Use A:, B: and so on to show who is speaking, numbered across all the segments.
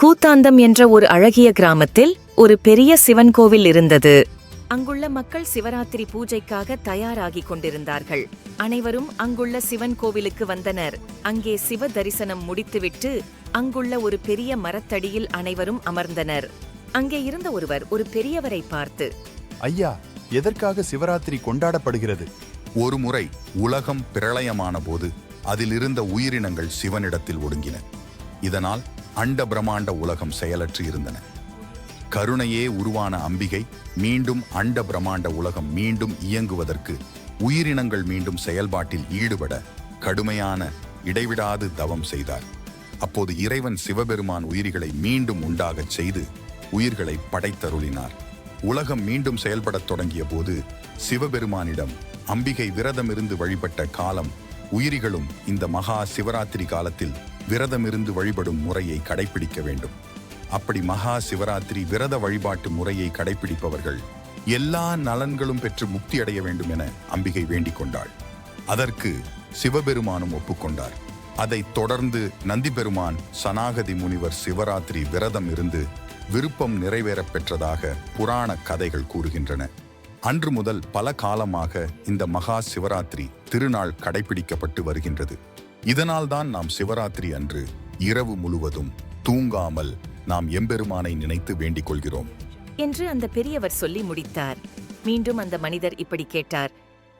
A: கூத்தாந்தம் என்ற ஒரு அழகிய கிராமத்தில் ஒரு பெரிய சிவன் கோவில் இருந்தது. அங்குள்ள மக்கள் சிவராத்திரி பூஜைக்காக தயாராகிக் கொண்டிருந்தார்கள். அனைவரும் அங்குள்ள சிவன் கோவிலுக்கு வந்தனர். அங்கே சிவ தரிசனம் முடித்துவிட்டு அங்குள்ள ஒரு பெரிய மரத்தடியில் அனைவரும் அமர்ந்தனர். அங்கே இருந்த ஒருவர் ஒரு பெரியவரை பார்த்து
B: ஐயா எதற்காக சிவராத்திரி கொண்டாடப்படுகிறது?
C: ஒரு முறை உலகம் பிரளயமான போது அதிலிருந்த உயிரினங்கள் சிவனிடத்தில் ஒடுங்கின. இதனால் அண்ட பிரமாண்ட உலகம் செயலற்று இருந்தன. கருணையே உருவான அம்பிகை மீண்டும் அண்ட பிரமாண்ட உலகம் மீண்டும் இயங்குவதற்கு உயிரினங்கள் மீண்டும் செயல்பாட்டில் ஈடுபட கடுமையான இடைவிடாது தவம் செய்தார். அப்போது இறைவன் சிவபெருமான் உயிரிகளை மீண்டும் உண்டாகச் செய்து உயிர்களை படைத்தருளினார். உலகம் மீண்டும் செயல்படத் தொடங்கிய போது சிவபெருமானிடம் அம்பிகை விரதமிருந்து வழிபட்ட காலம் உயிரிகளும் இந்த மகா சிவராத்திரி காலத்தில் விரதமிருந்து வழிபடும் முறையை கடைபிடிக்க வேண்டும். அப்படி மகா சிவராத்திரி விரத வழிபாட்டு முறையை கடைபிடிப்பவர்கள் எல்லா நலன்களும் பெற்று முக்தி அடைய வேண்டும் என அம்பிகை வேண்டிக் கொண்டாள். அதற்கு சிவபெருமானும் ஒப்புக்கொண்டார் அதைத் தொடர்ந்து நந்தி பெருமான் சனாகதி முனிவர் சிவராத்திரி விரதம் இருந்து விருப்பம் நிறைவேறப் பெற்றதாக புராண கதைகள் கூறுகின்றன. அன்று முதல் பல காலமாக இந்த மகா சிவராத்திரி திருநாள் கடைபிடிக்கப்பட்டு வருகின்றது. இதனால்தான் நாம் சிவராத்திரி அன்று இரவு முழுவதும் தூங்காமல் நாம் எம்பெருமானை நினைத்து வேண்டிக் கொள்கிறோம்.
A: என்று அந்த பெரியவர் சொல்லி முடித்தார். மீண்டும் அந்த மனிதர் இப்படி கேட்டார்.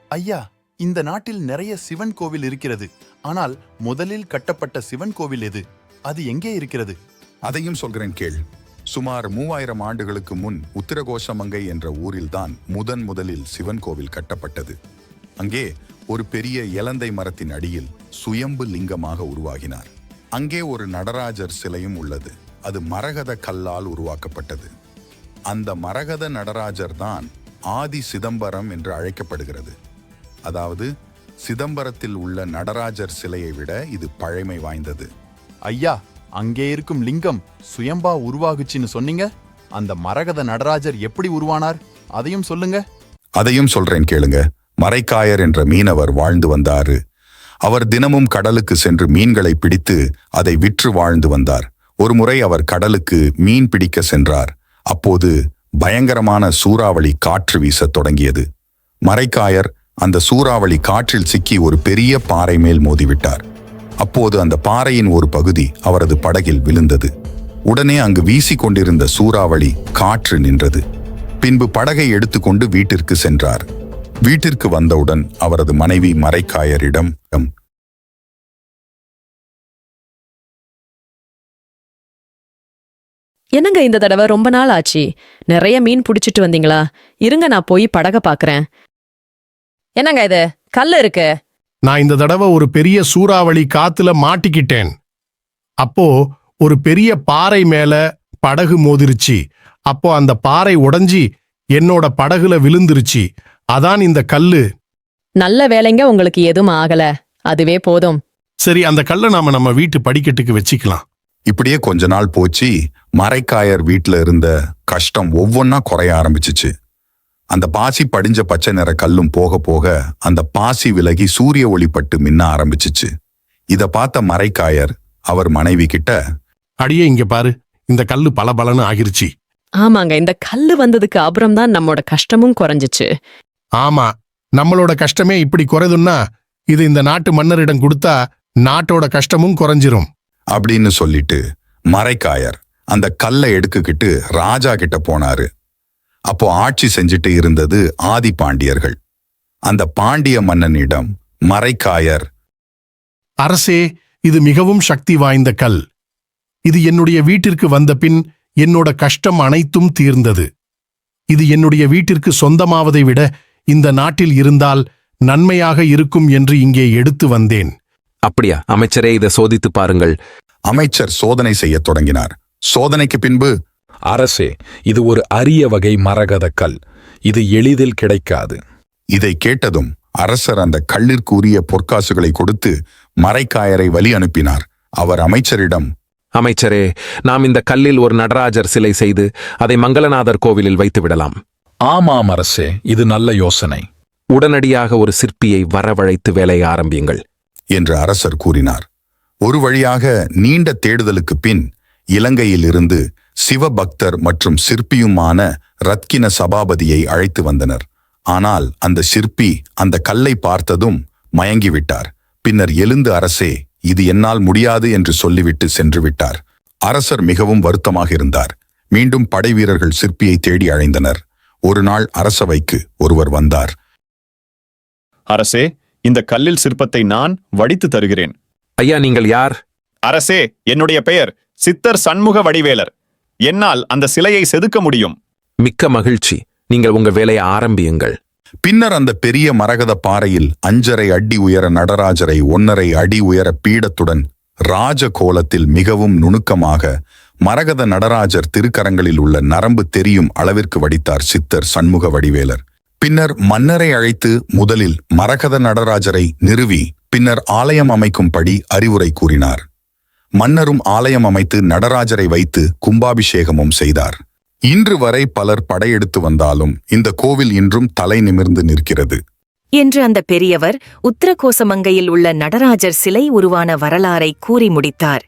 B: ஐயா இந்த நாட்டில் நிறைய சிவன் கோவில் இருக்கிறது. ஆனால் முதலில் கட்டப்பட்ட சிவன் கோவில் எது? அது எங்கே இருக்கிறது?
C: அதையும் சொல்கிறேன் கேள். சுமார் மூவாயிரம் ஆண்டுகளுக்கு முன் உத்திரகோஷமங்கை என்ற ஊரில்தான் முதன் முதலில் சிவன் கோவில் கட்டப்பட்டது. அங்கே ஒரு பெரிய எலந்தை மரத்தின் அடியில் சுயம்பு லிங்கமாக உருவாகினார். அங்கே ஒரு நடராஜர் சிலையும் உள்ளது. அது மரகத கல்லால் உருவாக்கப்பட்டது. அந்த மரகத நடராஜர் தான் ஆதி சிதம்பரம் என்று அழைக்கப்படுகிறது. அதாவது சிதம்பரத்தில் உள்ள நடராஜர் சிலையை விட இது பழமை வாய்ந்தது.
B: ஐயா அங்கே இருக்கும் லிங்கம் சுயம்பா உருவாகுச்சின்னு சொன்னீங்க? அந்த மரகத நடராஜர் எப்படி உருவானார்? அதையும் சொல்லுங்க.
C: அதையும் சொல்றேன் கேளுங்க. மரைக்காயர் என்ற மீனவர் வாழ்ந்து வந்தாரு. அவர் தினமும் கடலுக்கு சென்று மீன்களை பிடித்து அதை விற்று வாழ்ந்து வந்தார். ஒருமுறை அவர் கடலுக்கு மீன் பிடிக்க சென்றார். அப்போது பயங்கரமான சூறாவளி காற்று வீசத் தொடங்கியது. மரைக்காயர் அந்த சூறாவளி காற்றில் சிக்கி ஒரு பெரிய பாறை மேல் மோதிவிட்டார். அப்போது அந்த பாறையின் ஒரு பகுதி அவரது படகில் விழுந்தது. உடனே அங்கு வீசிக்கொண்டிருந்த சூறாவளி காற்று நின்றது. பின்பு படகை எடுத்துக்கொண்டு வீட்டிற்கு சென்றார். வீட்டிற்கு வந்தவுடன் அவரது மனைவி மரைக்காயரிடம்
D: என்னங்க இந்த தடவை ரொம்ப நாள் ஆச்சு? நிறைய மீன் புடிச்சிட்டு வந்தீங்களா? இருங்க நான் போய் படக பாக்குறேன் என்னங்க இது? கல்லு இருக்கு.
E: நான் இந்த தடவை ஒரு பெரிய சூறாவளி காத்துல மாட்டிக்கிட்டேன். அப்போ ஒரு பெரிய பாறை மேல படகு மோதிருச்சு. அப்போ அந்த பாறை உடைஞ்சி என்னோட படகுல விழுந்துருச்சு. அதான் இந்த கல்லு.
D: நல்ல வேலைங்க உங்களுக்கு எதுவும் ஆகல. அதுவே போதும்.
E: சரி அந்த கல்லை நாம நம்ம வீட்டு படிக்கட்டுக்கு வச்சுக்கலாம்.
C: இப்படியே கொஞ்ச நாள் போச்சு மரைக்காயர் வீட்ல இருந்த கஷ்டம் ஒவ்வொன்னா குறைய ஆரம்பிச்சுச்சு. அந்த பாசி படிஞ்ச பச்சை நிற கல்லும் போக போக அந்த பாசி விலகி சூரிய ஒளிப்பட்டு மின்ன ஆரம்பிச்சுச்சு. இத பார்த்த மரைக்காயர் அவர் மனைவி கிட்ட
E: அடியே இங்க பாரு இந்த கல்லு பளபளன்னு ஆகிருச்சு.
D: ஆமாங்க இந்த கல்லு வந்ததுக்கு அப்புறம் தான் நம்மோட கஷ்டமும் குறைஞ்சிச்சு.
E: ஆமா நம்மளோட கஷ்டமே இப்படி குறைதுன்னா இது இந்த நாட்டு மன்னரிடம் கொடுத்தா நாட்டோட கஷ்டமும் குறைஞ்சிரும்.
C: அப்படின்னு சொல்லிட்டு மரைக்காயர் அந்த கல்லை எடுத்துக்கிட்டு ராஜா கிட்ட போனாரு. அப்போ ஆட்சி செஞ்சுட்டு இருந்தது ஆதி பாண்டியர்கள். அந்த பாண்டிய மன்னனிடம் மரைக்காயர்
E: அரசே இது மிகவும் சக்தி வாய்ந்த கல். இது என்னுடைய வீட்டிற்கு வந்த பின் என்னோட கஷ்டம் அனைத்தும் தீர்ந்தது. இது என்னுடைய வீட்டிற்கு சொந்தமாவதை விட இந்த நாட்டில் இருந்தால் நன்மையாக இருக்கும் என்று இங்கே எடுத்து வந்தேன்.
F: அப்படியா? அமைச்சரே இதை சோதித்து பாருங்கள்.
C: அமைச்சர் சோதனை செய்யத் தொடங்கினார். சோதனைக்கு பின்பு
G: அரசே இது ஒரு அரிய வகை மரகத கல். இது எளிதில் கிடைக்காது.
C: இதை கேட்டதும் அரசர் அந்த கல்லிற்கு உரிய பொற்காசுகளை கொடுத்து மரைக்காயரை வழி அனுப்பினார். அவர் அமைச்சரிடம்
F: அமைச்சரே நாம் இந்த கல்லில் ஒரு நடராஜர் சிலை செய்து அதை மங்களநாதர் கோவிலில் வைத்து விடலாம்.
G: ஆமாம் அரசே இது நல்ல யோசனை.
F: உடனடியாக ஒரு சிற்பியை வரவழைத்து வேலையை ஆரம்பியுங்கள்.
C: என்று அரசர் கூறினார். ஒரு வழியாக நீண்ட தேடுதலுக்கு பின் இலங்கையிலிருந்து சிவபக்தர் மற்றும் சிற்பியுமான ரத்கின சபாபதியை அழைத்து வந்தனர். ஆனால் அந்த சிற்பி அந்த கல்லை பார்த்ததும் மயங்கிவிட்டார். பின்னர் எழுந்து அரசே இது என்னால் முடியாது என்று சொல்லிவிட்டு சென்று விட்டார் அரசர் மிகவும் வருத்தமாக இருந்தார். மீண்டும் படை வீரர்கள் சிற்பியை தேடி அழைந்தனர். ஒரு நாள் அரசவைக்கு ஒருவர் வந்தார்.
H: அரசே இந்த கல்லில் சிற்பத்தை நான் வடித்து தருகிறேன்.
F: ஐயா நீங்கள் யார்?
H: அரசே என்னுடைய பெயர் சித்தர் சண்முக வடிவேலர். என்னால் அந்த சிலையை செதுக்க முடியும்.
F: மிக்க மகிழ்ச்சி. நீங்கள் உங்க வேலையை ஆரம்பியுங்கள்.
C: பின்னர் அந்த பெரிய மரகத பாறையில் அஞ்சரை அடி உயர நடராஜரை ஒன்னரை அடி உயர பீடத்துடன் ராஜ கோலத்தில் மிகவும் நுணுக்கமாக மரகத நடராஜர் திருக்கரங்களில் உள்ள நரம்பு தெரியும் அளவிற்கு வடித்தார் சித்தர் சண்முக வடிவேலர். பின்னர் மன்னரை அழைத்து முதலில் மரகத நடராஜரை நிறுவி பின்னர் ஆலயம் அமைக்கும்படி அறிவுரை கூறினார். மன்னரும் ஆலயம் அமைத்து நடராஜரை வைத்து கும்பாபிஷேகமும் செய்தார். இன்று வரை பலர் படையெடுத்து வந்தாலும் இந்த கோவில் இன்றும் தலை நிமிர்ந்து நிற்கிறது.
A: என்று அந்த பெரியவர் உத்தரகோசமங்கையில் உள்ள நடராஜர் சிலை உருவான வரலாறை கூறி முடித்தார்.